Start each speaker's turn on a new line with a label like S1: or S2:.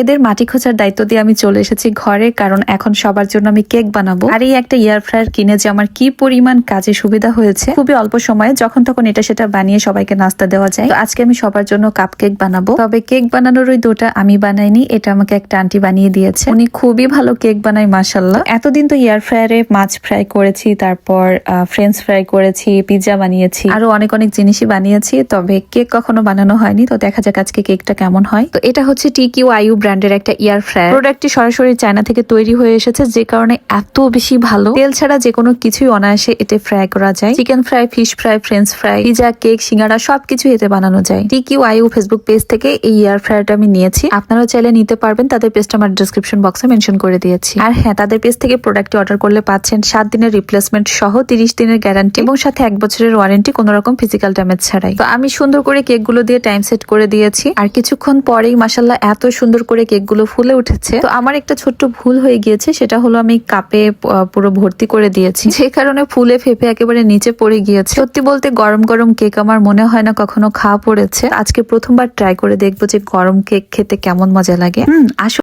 S1: এদের মাটি খোঁচার দায়িত্ব দিয়ে আমি চলে এসেছি ঘরে, কারণ এখন সবার জন্য আমি কেক বানাবো। আর এই একটা এয়ার ফ্রায়ার কিনে যে আমার কি পরিমাণ কাজে সুবিধা হয়েছে, খুবই অল্প সময়ে যখন তখন এটা সেটা বানিয়ে সবাইকে নাস্তা দেওয়া যায়। আজকে আমি সবার জন্য কাপ কেক বানাবো। তবে কেক বানানোর ওই ডোটা আমি বানাইনি, এটা আমাকে একটা আন্টি বানিয়ে দিয়েছে। উনি খুবই ভালো কেক বানায় মাসাল্লাহ এতদিন তো এয়ার ফ্রায়ারে মাছ ফ্রাই করেছি, তারপর ফ্রেঞ্চ ফ্রাই করেছি পিৎজা বানিয়েছি। আরও অনেক অনেক জিনিসই বানিয়েছি, তবে কেক কখনো বানানো হয়নি, তো দেখা যাক আজকে কেকটা কেমন হয়। তো এটা হচ্ছে টি কিউ আইউ ব্র্যান্ডের একটা ইয়ার ফ্রায়ার প্রোডাক্টটি সরাসরি চায়না থেকে তৈরি হয়ে এসেছে, যে কারণে এত বেশি ভালো। তেল ছাড়া যে কোনো কিছুই অনায়াসে এতে ফ্রাই করা যায়। Chicken fry fish fry french fry pizza cake সিঙ্গারা, সবকিছু এতে বানানো যায়। T Q I U Facebook page থেকে এই ইয়ার ফ্রায়ারটা আমি নিয়েছি। আপনারাও চাইলে নিতে পারবেন, তাদের পেজটা আমার ডিসক্রিপশন বক্সে মেনশন করে দিয়েছি। আর হ্যাঁ তাদের পেজ থেকে প্রোডাক্টটি অর্ডার করলে পাচ্ছেন সাত দিনের রিপ্লেসমেন্ট সহ তিরিশ দিনের গ্যারান্টি এবং সাথে এক বছরের ওয়ারেন্টি কোনো রকম ফিজিক্যাল ড্যামেজ ছাড়াই। তো আমি সুন্দর করে কেকগুলো দিয়ে টাইম সেট করে দিয়েছি। আর কিছুক্ষণ পরেই মাসাল্লাহ এত সুন্দর করে কেকগুলো ফুলে উঠেছে। তো আমার একটা ছোট্ট ভুল হয়ে গিয়েছে, সেটা হলো আমি কাপে পুরো ভর্তি করে দিয়েছি। যে কারণে ফুলে ফেপে একেবারে নিচে পড়ে গিয়েছে। সত্যি বলতে গরম গরম কেক আমার মনে হয় না কখনো খাওয়া পড়েছে। আজকে প্রথমবার ট্রাই করে দেখব যে গরম কেক খেতে কেমন মজা লাগে। হুম আসলে